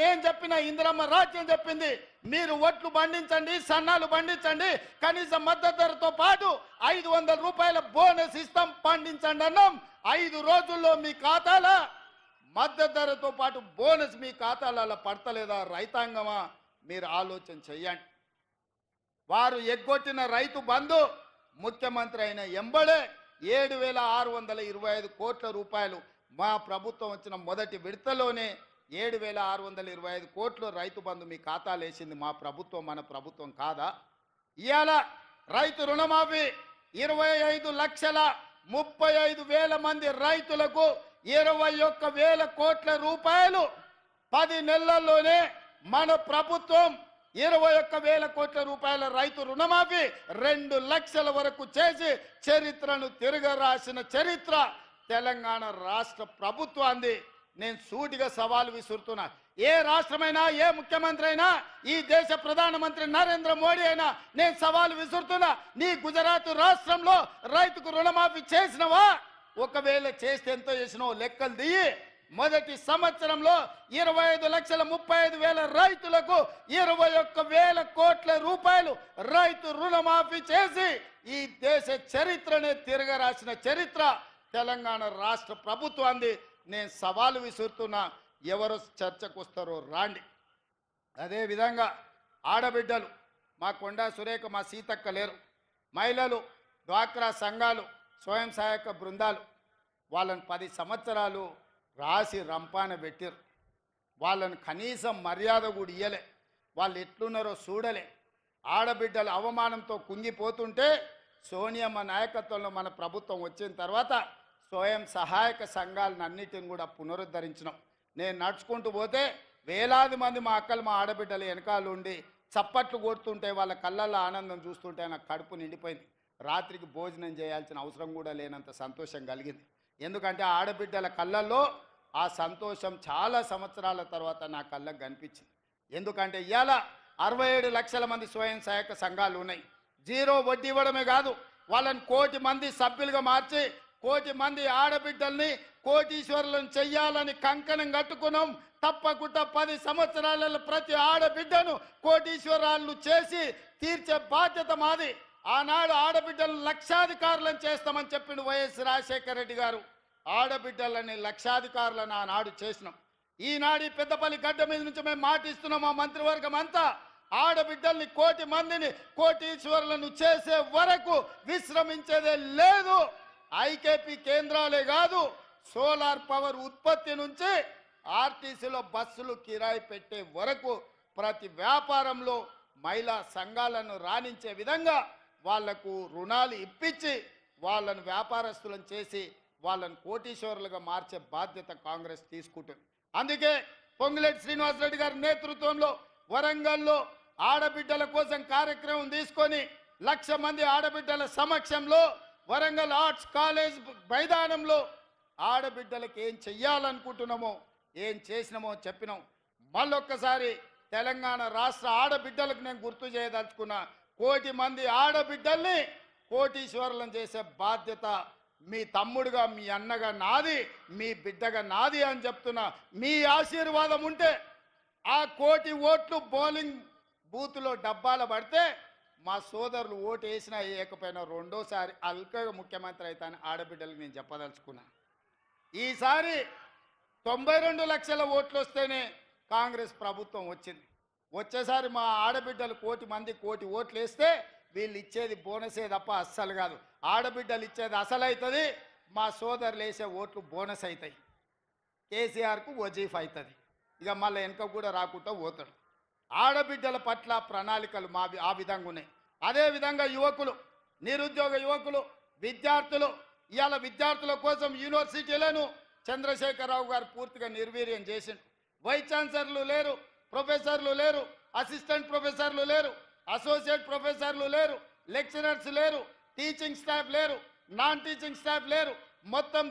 నేను చెప్పిన ఇందిరమ్మ రాజ్యం చెప్పింది. మీరు ఒట్లు పండించండి సన్నాలు పండించండి కనీస మద్దతు ధరతో పాటు ఐదు వందల రూపాయల బోనస్ ఇస్తాం పండించండి అన్నాం. ఐదు రోజుల్లో మీ ఖాతాల మద్దతు ధరతో పాటు బోనస్ మీ ఖాతాలలో పడతలేదా రైతాంగమా? మీరు ఆలోచన చెయ్యండి. వారు ఎగ్గొట్టిన రైతు బంధు ముఖ్యమంత్రి అయిన ఎంబడే ఏడు వేల ఆరు వందల ఇరవై ఐదు కోట్ల రూపాయలు మా ప్రభుత్వం వచ్చిన మొదటి విడతలోనే ఏడు వేల ఆరు వందల ఇరవై ఐదు కోట్లు రైతు బంధు మీ ఖాతాలు వేసింది మా ప్రభుత్వం మన ప్రభుత్వం కాదా? ఇవాళ రైతు రుణమాఫీ ఇరవై ఐదు లక్షల ముప్పై ఐదు వేల మంది రైతులకు ఇరవై ఒక్క వేల కోట్ల రూపాయలు. పది నెలల్లోనే మన ప్రభుత్వం ఇరవై ఒక్క వేల కోట్ల రూపాయల రైతు రుణమాఫీ రెండు లక్షల వరకు చేసి చరిత్రను తిరగరాసిన చరిత్ర తెలంగాణ రాష్ట్ర ప్రభుత్వాన్ని నేను సూటిగా సవాలు విసురుతున్నా. ఏ రాష్ట్రమైనా ఏ ముఖ్యమంత్రి అయినా ఈ దేశ ప్రధానమంత్రి నరేంద్ర మోడీ అయినా నేను సవాలు విసురుతున్నా. నీ గుజరాత్ రాష్ట్రంలో రైతుకు రుణమాఫీ చేసినవా? ఒకవేళ చేస్తే ఎంతో చేసినో లెక్కలు దిగి మొదటి సంవత్సరంలో ఇరవై ఐదు లక్షల ముప్పై ఐదు వేల రైతులకు ఇరవై ఒక్క వేల కోట్ల రూపాయలు రైతు రుణమాఫీ చేసి ఈ దేశ చరిత్రనే తిరగరాసిన చరిత్ర తెలంగాణ రాష్ట్ర ప్రభుత్వాన్ని నేను సవాలు విసురుతున్నా ఎవరు చర్చకు వస్తారో రాండి అదేవిధంగా ఆడబిడ్డలు మా కొండా సురేఖ మా సీతక్క లేరు. మహిళలు డ్వాక్రా సంఘాలు స్వయం సహాయక బృందాలు వాళ్ళని పది సంవత్సరాలు రాసి రంపాన పెట్టారు వాళ్ళని కనీసం మర్యాద కూడా ఇయ్యలే. వాళ్ళు ఎట్లున్నారో చూడలే. ఆడబిడ్డల అవమానంతో కుంగిపోతుంటే సోనియమ్మ నాయకత్వంలో మన ప్రభుత్వం వచ్చిన తర్వాత స్వయం సహాయక సంఘాలను అన్నిటిని కూడా పునరుద్ధరించినాం. నేను నడుచుకుంటూ పోతే వేలాది మంది మా అక్కలు మా ఆడబిడ్డలు వెనకాల ఉండి చప్పట్లు కొడుతుంటే వాళ్ళ కళ్ళల్లో ఆనందం చూస్తుంటే నాకు కడుపు నిండిపోయింది. రాత్రికి భోజనం చేయాల్సిన అవసరం కూడా లేనంత సంతోషం కలిగింది. ఎందుకంటే ఆడబిడ్డల కళ్ళల్లో ఆ సంతోషం చాలా సంవత్సరాల తర్వాత నా కళ్ళకు కనిపించింది. ఎందుకంటే ఇవాళ అరవై ఏడు లక్షల మంది స్వయం సహాయక సంఘాలు ఉన్నాయి. జీరో వడ్డీ ఇవ్వడమే కాదు వాళ్ళని కోటి మంది సభ్యులుగా మార్చి కోటి మంది ఆడబిడ్డల్ని కోటీశ్వరులను చెయ్యాలని కంకణం కట్టుకున్నాం. తప్పకుండా పది సంవత్సరాలలో ప్రతి ఆడబిడ్డను కోటీశ్వరాలను చేసి తీర్చే బాధ్యత మాది. ఆనాడు ఆడబిడ్డలను లక్షాధికారులను చేస్తామని చెప్పిండు వైఎస్ రాజశేఖర రెడ్డి గారు ఆడబిడ్డలని లక్షాధికారులను ఆనాడు చేసినాం. ఈనాడు పెద్దపల్లి గడ్డ మీద నుంచి మేము మాటిస్తున్నాం మా మంత్రివర్గం అంతా. ఆడబిడ్డల్ని కోటి మందిని కోటీశ్వరులను చేసే వరకు విశ్రమించేదే లేదు. ఐకేపీ కేంద్రాలే కాదు సోలార్ పవర్ ఉత్పత్తి నుంచి ఆర్టీసీలో బస్సులు కిరాయి పెట్టే వరకు ప్రతి వ్యాపారంలో మహిళా సంఘాలను రాణించే విధంగా వాళ్ళకు రుణాలు ఇప్పించి వాళ్ళను వ్యాపారస్తులను చేసి వాళ్ళను కోటీశ్వరులుగా మార్చే బాధ్యత కాంగ్రెస్ తీసుకుంటుంది. అందుకే పొంగులేటి శ్రీనివాసరెడ్డి గారి నేతృత్వంలో వరంగల్లో ఆడబిడ్డల కోసం కార్యక్రమం తీసుకొని లక్ష మంది ఆడబిడ్డల సమక్షంలో వరంగల్ ఆర్ట్స్ కాలేజ్ మైదానంలో ఆడబిడ్డలకు ఏం చెయ్యాలనుకుంటున్నామో ఏం చేసినామో చెప్పినాం. మళ్ళొక్కసారి తెలంగాణ రాష్ట్ర ఆడబిడ్డలకు నేను గుర్తు చేయదలుచుకున్నా కోటి మంది ఆడబిడ్డల్ని కోటీశ్వరులను చేసే బాధ్యత మీ తమ్ముడుగా మీ అన్నగా నాది మీ బిడ్డగా నాది అని చెప్తున్నా. మీ ఆశీర్వాదం ఉంటే ఆ కోటి ఓట్లు బౌలింగ్ బూత్లో డబ్బాల పడితే మా సోదరులు ఓటు వేసినా వేయకపోయినా రెండోసారి అల్కగా ముఖ్యమంత్రి అవుతాను ఆడబిడ్డలకు నేను చెప్పదలుచుకున్నా. ఈసారి తొంభై రెండు లక్షల ఓట్లు వస్తేనే కాంగ్రెస్ ప్రభుత్వం వచ్చింది. వచ్చేసారి మా ఆడబిడ్డలు కోటి మంది కోటి ఓట్లు వేస్తే వీళ్ళు ఇచ్చేది బోనసే తప్ప అస్సలు కాదు. ఆడబిడ్డలు ఇచ్చేది అసలు అవుతుంది మా సోదరులు వేసే ఓట్లు బోనస్ అవుతాయి కేసీఆర్కు వజీఫ్ అవుతుంది ఇక మళ్ళీ వెనక కూడా రాకుండా పోతాడు. ఆడబిడ్డల పట్ల ప్రణాళికలు మా ఆ విధంగా ఉన్నాయి. అదే విధంగా యువకులు నిరుద్యోగ యువకులు విద్యార్థులు ఇవాళ విద్యార్థుల కోసం యూనివర్సిటీలను చంద్రశేఖరరావు గారు పూర్తిగా నిర్వీర్యం చేసిండు. వైస్ ఛాన్సలర్లు లేరు ప్రొఫెసర్లు లేరు అసిస్టెంట్ ప్రొఫెసర్లు లేరు అసోసియేట్ ప్రొఫెసర్లు లేరు లెక్చరర్స్ లేరు టీచింగ్ స్టాఫ్ లేరు నాన్ టీచింగ్ స్టాఫ్ లేరు మొత్తం